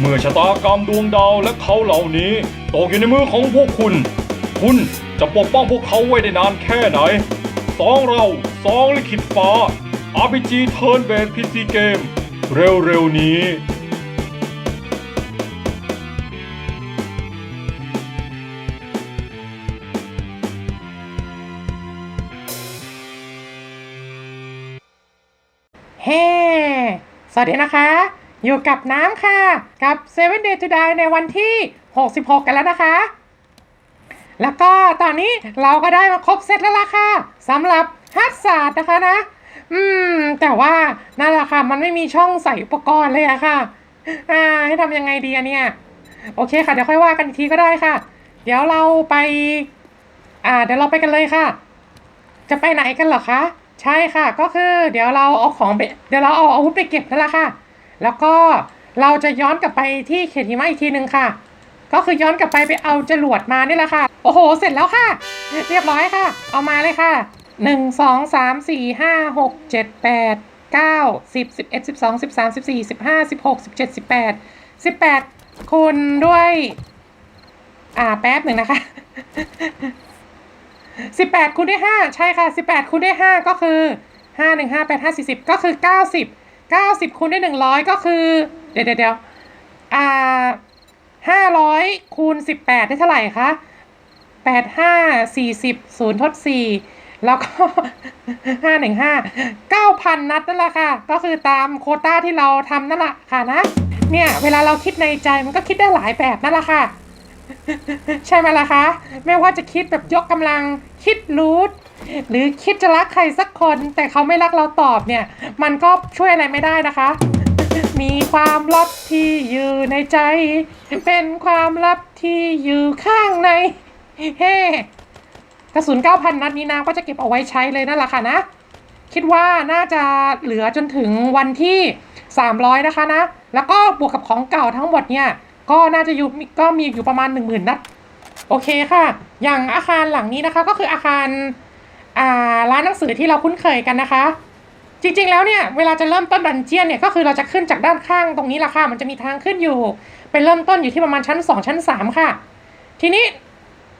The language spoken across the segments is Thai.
เมื่อชะตากรรมดวงดาวและเขาเหล่านี้ตกอยู่ในมือของพวกคุณ คุณจะปกป้องพวกเขาไว้ได้นานแค่ไหนสองเราสองลิขิตฟ้า RPG Turn Based PC Game เร็วๆนี้เฮ้ สวัสดีนะคะ อยู่กับน้ำค่ะ กับ7 Day to Die ในวันที่ 66 กันแล้วนะคะ แล้วก็ตอนนี้เราก็ได้มาครบเซตแล้วล่ะค่ะสำหรับฮัตศาสตร์นะคะนะ อืม แต่ว่านั่นแหละค่ะ มันไม่มีช่องใส่อุปกรณ์เลยอะค่ะ อ่า ให้ทำยังไงดีอะเนี่ย โอเคค่ะ เดี๋ยวค่อยว่ากันอีกทีก็ได้ค่ะ เดี๋ยวเราไป อ่า เดี๋ยวเราไปกันเลยค่ะ จะไปไหนกันเหรอคะ ใช่ค่ะ ก็คือ เดี๋ยวเราเอาของไป เดี๋ยวเราเอาอาวุธไปเก็บนั่นแหละค่ะ แล้วก็เราจะย้อนกลับไปที่เขตหิมะอีกทีหนึ่งค่ะ ก็คือย้อนกลับไปไปเอาจรวดมานี่แหละค่ะ โอ้โห เสร็จแล้วค่ะ เรียบร้อยค่ะ เอามาเลยค่ะหนึ่งสองสามสี่ห้าหกเจ็ดแปดเก้าสิบสิบเอ็ดสิบสองสิบสามสิบสี่สิบห้าสิบหกสิบเจ็ดสิบแปดสิบแปดคูณด้วย อ่าแป๊บหนึ่งนะคะสิบแปดคูณด้วยห้าใช่ค่ะสิบแปดคูณด้วยห้าก็คือห้าหนึ่งห้าแปดห้าสี่สิบก็คือเก้าสิบ เก้าสิบคูณด้วยหนึ่งร้อยก็คือเดี๋ยวเดี๋ยวเดี๋ยวอ่าห้าร้อยคูณสิบแปดได้เท่าไหร่คะแปดห้าสี่สิบศูนย์ทดสี่แล้วก็ห้าหนึ่งห้าเก้าพันนัดนั่นแหละค่ะ ก็คือตามโคต้าที่เราทำนั่นแหละค่ะนะ เนี่ย เวลาเราคิดในใจมันก็คิดได้หลายแบบนั่นแหละค่ะ ใช่ไหมล่ะคะ ไม่ว่าจะคิดแบบยกกำลังคิดรูท หรือคิดจะรักใครสักคนแต่เขาไม่รักเราตอบเนี่ย มันก็ช่วยอะไรไม่ได้นะคะ มีความลับที่อยู่ในใจ เป็นความลับที่อยู่ข้างใน เฮ้กระสุน9,000 นัดนี้นะก็จะเก็บเอาไว้ใช้เลยนั่นแหละค่ะนะ คิดว่าน่าจะเหลือจนถึงวันที่ 300 นะคะนะ แล้วก็บวกกับของเก่าทั้งหมดเนี่ย ก็น่าจะอยู่ก็มีอยู่ประมาณ 10,000 นัด โอเคค่ะ อย่างอาคารหลังนี้นะคะก็คืออาคาร ร้านหนังสือที่เราคุ้นเคยกันนะคะ จริงๆแล้วเนี่ยเวลาจะเริ่มต้นดันเจียนเนี่ยก็คือเราจะขึ้นจากด้านข้างตรงนี้ละค่ะมันจะมีทางขึ้นอยู่เป็นเริ่มต้นอยู่ที่ประมาณชั้น 2 ชั้น 3 ค่ะ ทีนี้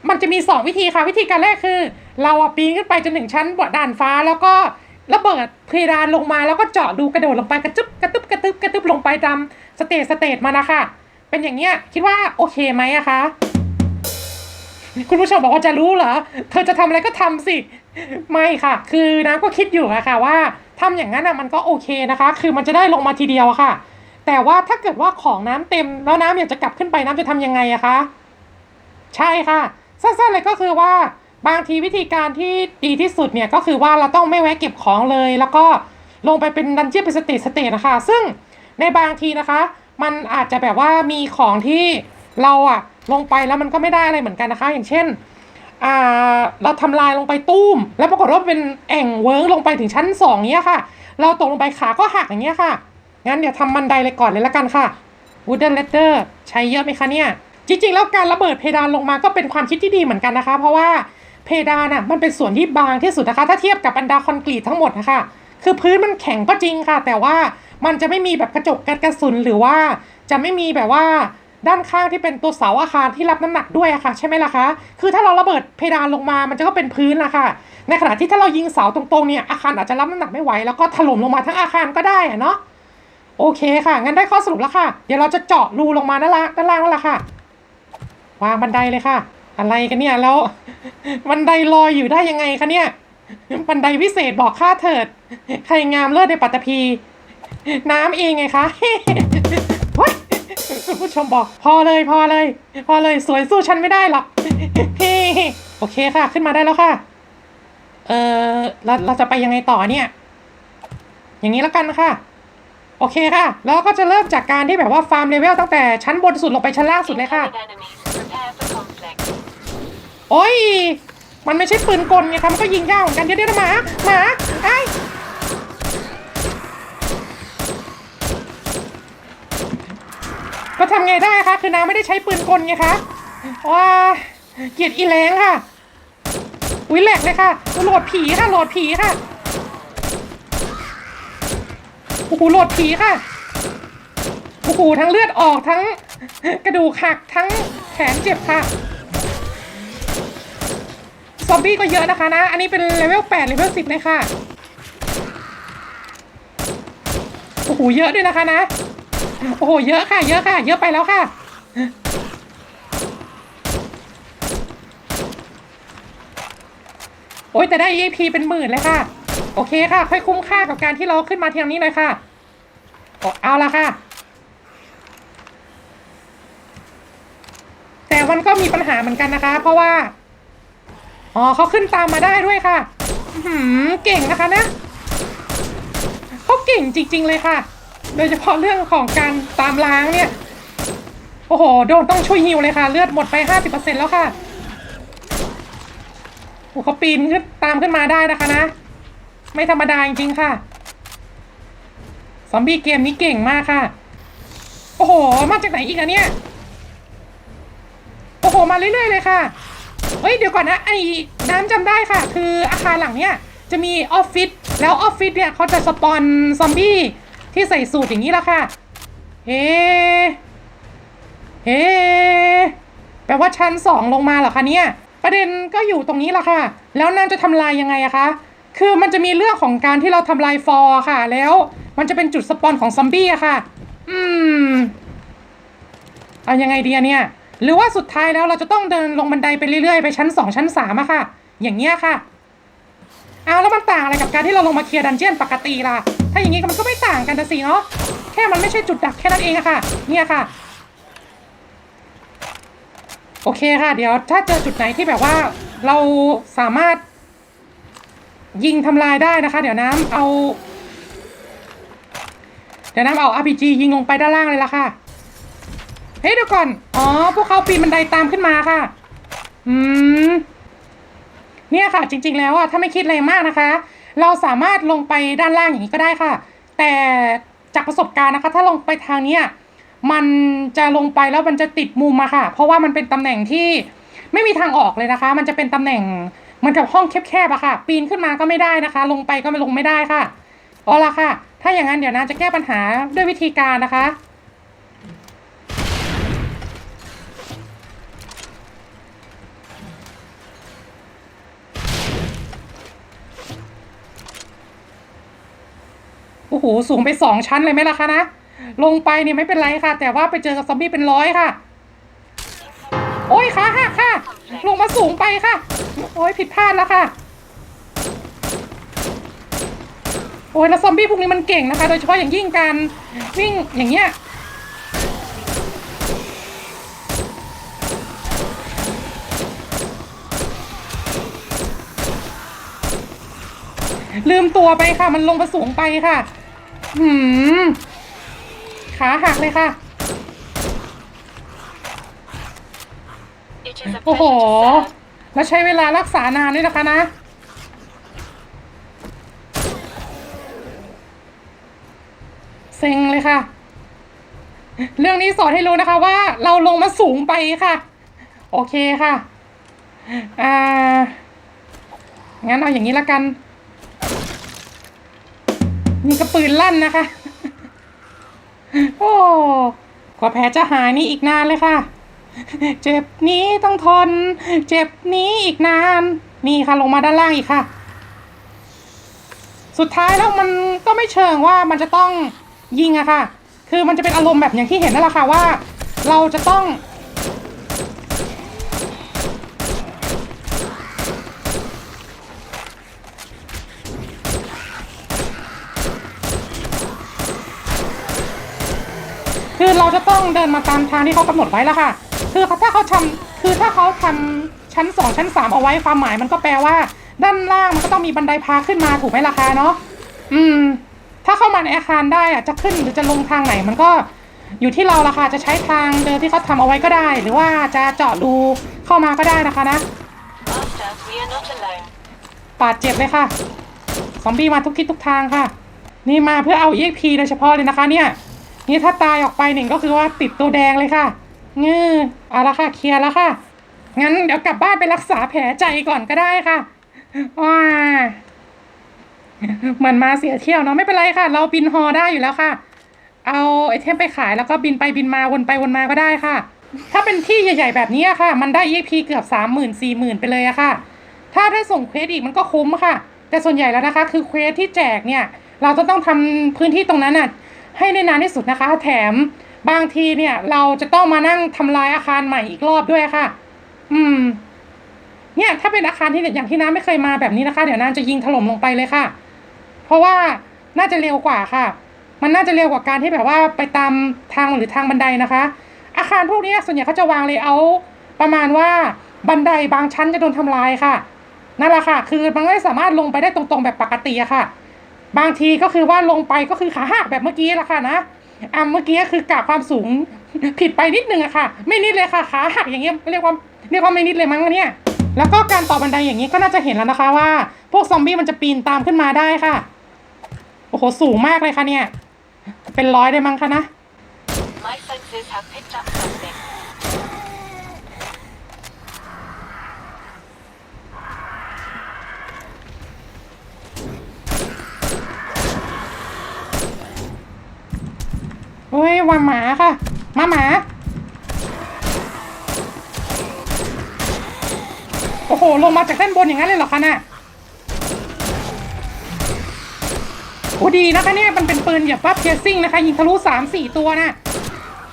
มันจะมี 2 วิธีค่ะ วิธีการแรกคือ เราอะปีนขึ้นไปจนถึงชั้นบนด่านฟ้าแล้วก็ระเบิดเพดานลงมาแล้วก็เจาะดูกระโดดลงไปกระจึบกระตึบกระตึบกระตึบลงไปตามสเตจสเตจมานะคะเป็นอย่างเงี้ยคิดว่าโอเคไหมอะคะ คุณผู้ชมบอกว่าจะรู้เหรอ เธอจะทำอะไรก็ทำสิ ไม่ค่ะ คือน้ำก็คิดอยู่อะค่ะว่าทำอย่างนั้นอะมันก็โอเคนะคะ คือมันจะได้ลงมาทีเดียวอะค่ะ แต่ว่าถ้าเกิดว่าของน้ำเต็มแล้วน้ำอยากจะกลับขึ้นไปน้ำจะทำยังไงอะคะ ใช่ค่ะ สั้นๆเลยก็คือว่าบางทีวิธีการที่ดีที่สุดเนี่ยก็คือว่าเราต้องไม่แวะเก็บของเลย แล้วก็ลงไปเป็นดันเจี้ยนเป็นสเตจสเตจนะคะ ซึ่งในบางทีนะคะ มันอาจจะแบบว่ามีของที่เราอะ ลงไปแล้วมันก็ไม่ได้อะไรเหมือนกันนะคะ อย่างเช่นเราทำลายลงไปตุ้ม แล้วปรากฏว่าเป็นแอ่งเวิร์กลงไปถึงชั้นสองเนี้ยค่ะ เราตกลงไปขาก็หักอย่างเงี้ยค่ะ งั้นเดี๋ยวทำบันไดเลยก่อนเลยละกันค่ะ wooden ladder ใช้เยอะไหมคะเนี่ย จริง ๆ แล้วการระเบิดเพดานลงมาก็เป็นความคิดที่ดีเหมือนกันนะคะ เพราะว่าเพดานอะมันเป็นส่วนที่บางที่สุดนะคะ ถ้าเทียบกับบรรดาคอนกรีตทั้งหมดนะคะคือพื้นมันแข็งก็จริงค่ะ แต่ว่ามันจะไม่มีแบบกระจกกันกระสุนหรือว่าจะไม่มีแบบว่า ด้านข้างที่เป็นตัวเสาอาคารที่รับน้ำหนักด้วยอะค่ะ ใช่ไหมล่ะคะ คือถ้าเราระเบิดเพดานลงมา มันจะก็เป็นพื้นนะค่ะ ในขณะที่ถ้าเรายิงเสาตรงๆเนี่ยอาคารอาจจะรับน้ำหนักไม่ไหวแล้วก็ถล่มลงมาทั้งอาคารก็ได้อะเนาะ โอเคค่ะ งั้นได้ข้อสรุปแล้วค่ะ เดี๋ยวเราจะเจาะรูลงมาด้านล่างด้านล่างนั่นแหละค่ะ วางบันไดเลยค่ะ อะไรกันเนี่ยแล้วบันไดลอยอยู่ได้ยังไงคะเนี่ยบันไดวิเศษบอกข้าเถิด ใครงามเลิศในปัตตภี น้ำเองไงคะ คุณผู้ชมบอก พอเลยพอเลย พอเลยสวยสู้ฉันไม่ได้หรอกโอเคค่ะ ขึ้นมาได้แล้วค่ะ เออเราเราจะไปยังไงต่อเนี่ย อย่างนี้แล้วกันค่ะ โอเคค่ะ แล้วก็จะเริ่มจากการที่แบบว่าฟาร์มเลเวลตั้งแต่ชั้นบนสุดลงไปชั้นล่างสุดเลยค่ะ โอ้ย มันไม่ใช่ปืนกลไงคะมันก็ยิงยากเหมือนกันเดี๋ยวเดี๋ยวหมาหมาไอ้ ก็ทำไงได้คะคือน้าไม่ได้ใช้ปืนกลไงคะว้าเกียดอีแรงค่ะอุ้ยแหลกเลยค่ะโหลดผีค่ะโหลดผีค่ะโอ้โหโหลดผีค่ะโอ้โหโหทั้งเลือดออกทั้งกระดูกหักทั้งแขนเจ็บค่ะซอมบี้ก็เยอะนะคะนะ อันนี้เป็นเลเวล8เลเวล10เลยค่ะ โอ้โห เยอะด้วยนะคะนะ โอ้โห เยอะค่ะ เยอะค่ะ เยอะไปแล้วค่ะ โอ้ยแต่ได้ EP เป็นหมื่นเลยค่ะ โอเคค่ะ ค่อยคุ้มค่ากับการที่เราขึ้นมาเทียงนี้หน่อยค่ะโอ้เอาละค่ะ แต่มันก็มีปัญหาเหมือนกันนะคะ เพราะว่า อ๋อเขาขึ้นตามมาได้ด้วยค่ะ หือเก่งนะคะนะเขาเก่งจริง ๆ เลยค่ะ โดยเฉพาะเรื่องของการตามล้างเนี่ย โอ้โห โดนต้องช่วยฮิวเลยค่ะ เลือดหมดไปห้าสิบเปอร์เซ็นแล้วค่ะโอ้เขาปีนขึ้นตามขึ้นมาได้นะคะนะ ไม่ธรรมดาจริงๆค่ะ ซอมบี้เกมนี้เก่งมากค่ะ โอ้โห มาจากไหนอีกอะเนี่ย โอ้โห มาเรื่อยๆเลยค่ะ เฮ้ย เดี๋ยวก่อนนะ ไอ้น้ำจำได้ค่ะ คืออาคารหลังเนี้ยจะมีออฟฟิศ แล้วออฟฟิศเนี่ยเขาจะสปอนซอมบี้ ที่ใส่สูตรอย่างนี้ละค่ะ เฮ้เฮ้แปลว่าชั้นสองลงมาเหรอคะเนี่ย ประเด็นก็อยู่ตรงนี้ละค่ะ แล้วนั่นจะทำลายยังไงอะคะ คือมันจะมีเรื่องของการที่เราทำลายฟอร์ค่ะ แล้วมันจะเป็นจุดสปอนของซอมบี้อะค่ะ อืมเอายังไงดีเนี่ย หรือว่าสุดท้ายแล้วเราจะต้องเดินลงบันไดไปเรื่อยๆ ไปชั้นสองชั้นสามอะค่ะ อย่างเงี้ยค่ะ เอาแล้วมันต่างอะไรกับการที่เราลงมาเคลียร์ดันเจียนปกติล่ะ ถ้าอย่างงี้มันก็ไม่ต่างกันนะสิเนาะ แค่มันไม่ใช่จุดดักแค่นั้นเองอะค่ะ เนี่ยค่ะ โอเคค่ะ เดี๋ยวถ้าเจอจุดไหนที่แบบว่าเราสามารถ ยิงทำลายได้นะคะ เดี๋ยวน้ำเอา เดี๋ยวน้ำเอา RPG ยิงลงไปด้านล่างเลยละค่ะ เฮ้ยเดี๋ยวก่อน อ๋อ พวกเขาปีนบันไดตามขึ้นมาค่ะ อืม เนี่ยค่ะจริง ๆ แล้วอะถ้าไม่คิดอะไรมากนะคะ เราสามารถลงไปด้านล่างอย่างนี้ก็ได้ค่ะ แต่จากประสบการณ์นะคะ ถ้าลงไปทางเนี้ยมันจะลงไปแล้วมันจะติดมุมอะค่ะ เพราะว่ามันเป็นตำแหน่งที่ไม่มีทางออกเลยนะคะ มันจะเป็นตำแหน่งเหมันกับห้องแคบๆอะค่ะ ปีนขึ้นมาก็ไม่ได้นะคะ ลงไปก็ไม่ลงไม่ได้ค่ะเอาละค่ะ ถ้าอย่างนั้นเดี๋ยวนาจะแก้ปัญหาด้วยวิธีการนะคะ หสูงไปสองชั้นเลยไหมล่ะคะนะ ลงไปเนี่ยไม่เป็นไรค่ะ แต่ว่าไปเจอกับซอมบี้เป็นร้อยค่ะ โอ้ยขาหักค่ะ ลงมาสูงไปค่ะ โอ้ยผิดพลาดแล้วค่ะ โอ้ยแล้วซอมบี้พวกนี้มันเก่งนะคะ โดยเฉพาะอย่างยิ่งการวิ่งอย่างเงี้ยลืมตัวไปค่ะ มันลงมาสูงไปค่ะ หืมขาหักเลยค่ะ It is a โอ้โห pleasure to serve. แล้วใช้เวลารักษานานด้วยนะคะนะ เซ็งเลยค่ะ เรื่องนี้สอนให้รู้นะคะว่าเราลงมาสูงไปค่ะ โอเคค่ะ อ่า งั้นเอาอย่างนี้ละกัน นี่ก็ปืนลั่นนะคะ โอ้กว่าแผลจะหายนี่อีกนานเลยค่ะ เจ็บนี้ต้องทน เจ็บนี้อีกนาน นี่ค่ะลงมาด้านล่างอีกค่ะ สุดท้ายแล้วมันก็ไม่เชิงว่ามันจะต้องยิงอะค่ะ คือมันจะเป็นอารมณ์แบบอย่างที่เห็นนั่นแหละค่ะว่า เราจะต้อง คือเราจะต้องเดินมาตามทางที่เขากำหนดไว้แล้วค่ะ คือถ้าเขาทำคือถ้าเขาทำชั้นสองชั้นสามเอาไว้ความหมายมันก็แปลว่า ด้านล่างมันก็ต้องมีบันไดพาขึ้นมาถูกไหมล่ะคะเนาะอืม ถ้าเข้ามาในอาคารได้อะจะขึ้นหรือจะลงทางไหนมันก็อยู่ที่เราละค่ะจะใช้ทางเดินที่เขาทำเอาไว้ก็ได้ หรือว่าจะเจาะรูเข้ามาก็ได้นะคะนะ Masters, we are not alone. บาดเจ็บเลยค่ะ ซอมบี้มาทุกทิศทุกทางค่ะ นี่มาเพื่อเอา EXP โดยเฉพาะเลยนะคะเนี่ย นี่ถ้าตายออกไปหนึ่งก็คือว่าติดตัวแดงเลยค่ะเงือเอาละค่ะเคลียร์แล้วค่ะ งั้นเดี๋ยวกลับบ้านไปรักษาแผลใจก่อนก็ได้ค่ะว้าเหมือนมาเสียเที่ยวเนาะไม่เป็นไรค่ะ เราบินฮอได้อยู่แล้วค่ะ เอาไอเทมไปขายแล้วก็บินไปบินมาวนไปวนมาก็ได้ค่ะ ถ้าเป็นที่ใหญ่ ๆ แบบนี้ค่ะ มันได้ EP เกือบสามหมื่นสี่หมื่นไปเลยอะค่ะ ถ้าได้ส่งเควสอีกมันก็คุ้มค่ะ แต่ส่วนใหญ่แล้วนะคะ คือเควสที่แจกเนี่ย เราจะต้องทำพื้นที่ตรงนั้นน่ะ ให้ได้นานที่สุดนะคะ แถมบางทีเนี่ย เราจะต้องมานั่งทำลายอาคารใหม่อีกรอบด้วยค่ะ อืม เนี่ย ถ้าเป็นอาคารที่อย่างที่น้าไม่เคยมาแบบนี้นะคะ เดี๋ยวน้าจะยิงถล่มลงไปเลยค่ะ เพราะว่าน่าจะเร็วกว่าค่ะ มันน่าจะเร็วกว่าการที่แบบว่าไปตามทางหรือทางบันไดนะคะ อาคารพวกนี้ส่วนใหญ่เขาจะวางเลยเอาประมาณว่าบันไดบางชั้นจะโดนทำลายค่ะนั่นแหละค่ะ คือมันไม่สามารถลงไปได้ตรงๆแบบปกติอะค่ะ บางทีก็คือว่าลงไปก็คือขาหักแบบเมื่อกี้แหละค่ะนะอะเมื่อกี้คือกะความสูงผิดไปนิดนึงอะค่ะ ไม่นิดเลยค่ะขาหักอย่างเงี้ยเรียกว่าเรียกว่าไม่นิดเลยมั้งเนี่ยแล้วก็การต่อบันไดอย่างนี้ก็น่าจะเห็นแล้วนะคะว่า พวกซอมบี้มันจะปีนตามขึ้นมาได้ค่ะ โอ้โหสูงมากเลยค่ะเนี่ย เป็นร้อยได้มั้งคะนะ เฮ้ยว่าหมาค่ะ มาหมา โอ้โห ลงมาจากด้านบนอย่างนั้นเลยเหรอคะน่ะโอ้ดีนะคะเนี่ย มันเป็นปืนอย่าปั๊บเพียซิ่งนะคะ ยิงทะลุสามสี่ตัวนะ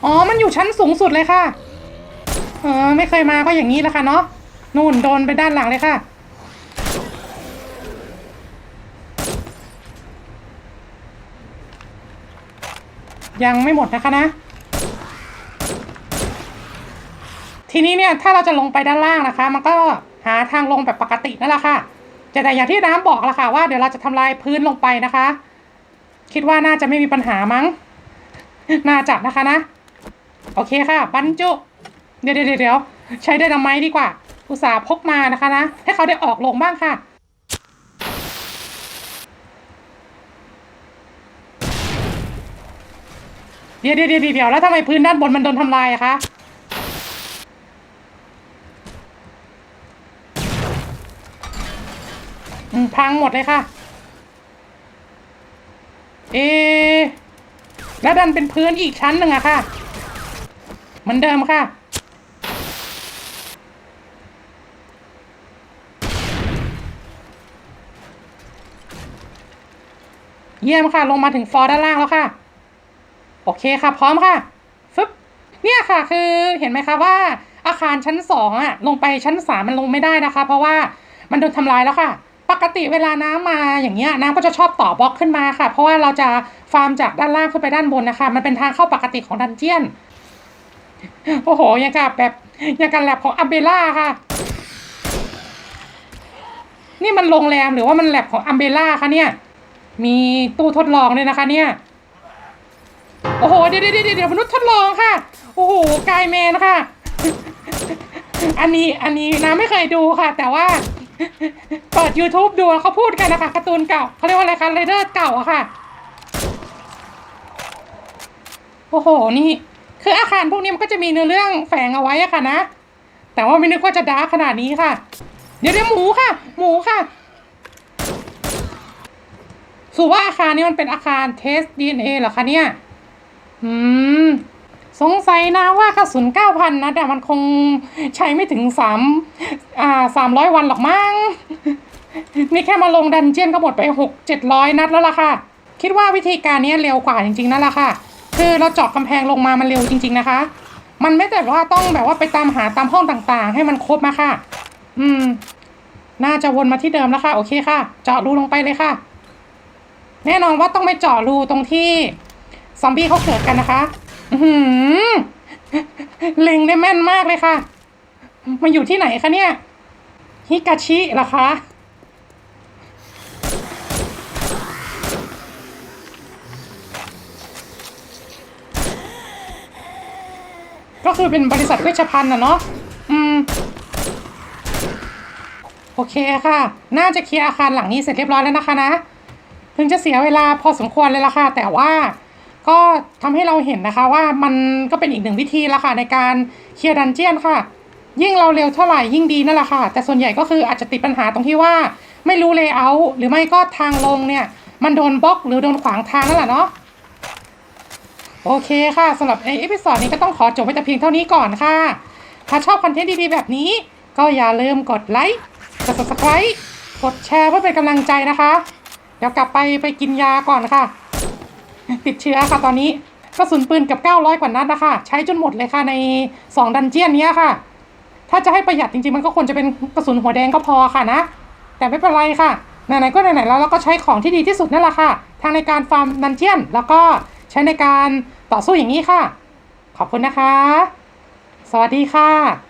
อ๋อ มันอยู่ชั้นสูงสุดเลยค่ะ เออ ไม่เคยมาก็อย่างนี้แหละค่ะเนาะนู่นโดนไปด้านหลังเลยค่ะ ยังไม่หมดนะคะนะ ทีนี้เนี่ยถ้าเราจะลงไปด้านล่างนะคะ มันก็หาทางลงแบบปกตินั่นแหละค่ะจะแต่อย่างที่น้ำบอกละค่ะว่าเดี๋ยวเราจะทำลายพื้นลงไปนะคะ คิดว่าน่าจะไม่มีปัญหามั้ง น่าจะนะคะนะ โอเคค่ะบรรจุ เดี๋ยวเดี๋ยวเดี๋ยวใช้ได้ทำไมดีกว่า อุตส่าห์พกมานะคะนะ ให้เขาได้ออกลงบ้างค่ะ เดี๋ยวเดี๋ยวเดี๋ยวเดี๋ยวแล้วทำไมพื้นด้านบนมันโดนทำลายอะคะอืมพังหมดเลยค่ะ เอ แล้วดันเป็นพื้นอีกชั้นหนึ่งอะค่ะ เหมือนเดิมค่ะ เยี่ยมค่ะ ลงมาถึงฟอร์ด้านล่างแล้วค่ะ โอเคค่ะ พร้อมค่ะฟึบเนี่ยค่ะคือเห็นไหมคะว่าอาคารชั้นสองอะลงไปชั้นสามมันลงไม่ได้นะคะ เพราะว่ามันโดนทำลายแล้วค่ะ ปกติเวลาน้ำมาอย่างเงี้ยน้ำก็จะชอบต่อบล็อกขึ้นมาค่ะ เพราะว่าเราจะฟาร์มจากด้านล่างขึ้นไปด้านบนนะคะ มันเป็นทางเข้าปกติของดันเจียนโอ้โหยังกับแบบยังกับแลบของอัมเบล่าค่ะ นี่มันโรงแรมหรือว่ามันแลบของอัมเบล่าคะเนี่ย มีตู้ทดลองเลยนะคะเนี่ย โอ้โห เดี๋ยวเดี๋ยวเดี๋ยวมนุษย์ทดลองค่ะ โอ้โหกายแมนค่ะ อันนี้อันนี้นะไม่เคยดูค่ะ แต่ว่า เปิด YouTube ดูเขาพูดกันนะคะการ์ตูนเก่าเขาเรียกว่าอะไรคะเรเดอร์เก่าอะค่ะ โอ้โห นี่ คืออาคารพวกนี้มันก็จะมีเนื้อเรื่องแฝงเอาไว้อะค่ะนะ แต่ว่าไม่นึกว่าจะดาร์กขนาดนี้ค่ะ เดี๋ยวเดี๋ยวหมูค่ะ หมูค่ะสูว่าอาคารนี้มันเป็นอาคารเทส DNA เหรอคะเนี่ย อืม สงสัยนะว่ากระสุนเก้าพันนะ แต่มันคงใช้ไม่ถึงสามอ่าสามร้อยวันหรอกมั้ง นี่แค่มาลงดันเจียนก็หมดไปหกเจ็ดร้อยนัดแล้วล่ะค่ะ คิดว่าวิธีการนี้เร็วกว่าจริง ๆนั่นแหละค่ะ คือเราเจาะกำแพงลงมามันเร็วจริง ๆ นะคะ มันไม่แต่ว่าต้องแบบว่าไปตามหาตามห้องต่างๆ ให้มันครบมาค่ะ อืม น่าจะวนมาที่เดิมแล้วค่ะ โอเคค่ะ เจาะรูลงไปเลยค่ะ แน่นอนว่าต้องไม่เจาะรูตรงที่ ซอมบี้เขาเกิดกันนะคะ อือหือเล็งได้แม่นมากเลยค่ะ มาอยู่ที่ไหนคะเนี่ย ฮิกาชิเหรอคะก็คือเป็นบริษัทเวชภัณฑ์นะเนาะ อืม โอเคค่ะ น่าจะเคลียร์อาคารหลังนี้เสร็จเรียบร้อยแล้วนะคะนะ ถึงจะเสียเวลาพอสมควรเลยละค่ะ แต่ว่า ก็ทำให้เราเห็นนะคะว่ามันก็เป็นอีกหนึ่งวิธีละค่ะในการเคลียร์ดันเจียนค่ะ ยิ่งเราเร็วเท่าไหร่ยิ่งดีนั่นแหละค่ะ แต่ส่วนใหญ่ก็คืออาจจะติดปัญหาตรงที่ว่าไม่รู้เลเยอร์หรือไม่ก็ทางลงเนี่ยมันโดนบล็อกหรือโดนขวางทางนั่นแหละเนาะโอเคค่ะสำหรับในเอพิ o d นี้ก็ต้องขอจบไว้แต่เพียงเท่านี้ก่อนค่ะ ถ้าชอบคอนเทนต์ดีๆแบบนี้ ก็อย่าลืมกดไลค์กด subscribe กดแชร์เพื่อเป็นกำลังใจนะคะ เดี๋ยวกลับไปไปกินยาก่อนค่ะ ติดเชื้อค่ะตอนนี้กระสุนปืนกับ 900 กว่านัดนะคะ ใช้จนหมดเลยค่ะใน 2 ดันเจียนนี้ค่ะ ถ้าจะให้ประหยัดจริงๆ มันก็ควรจะเป็นกระสุนหัวแดงก็พอค่ะนะ แต่ไม่เป็นไรค่ะ ไหนๆก็ไหนๆแล้วเราก็ใช้ของที่ดีที่สุดนั่นแหละค่ะ ทางในการฟาร์มดันเจียน แล้วก็ใช้ในการต่อสู้อย่างนี้ค่ะ ขอบคุณนะคะ สวัสดีค่ะ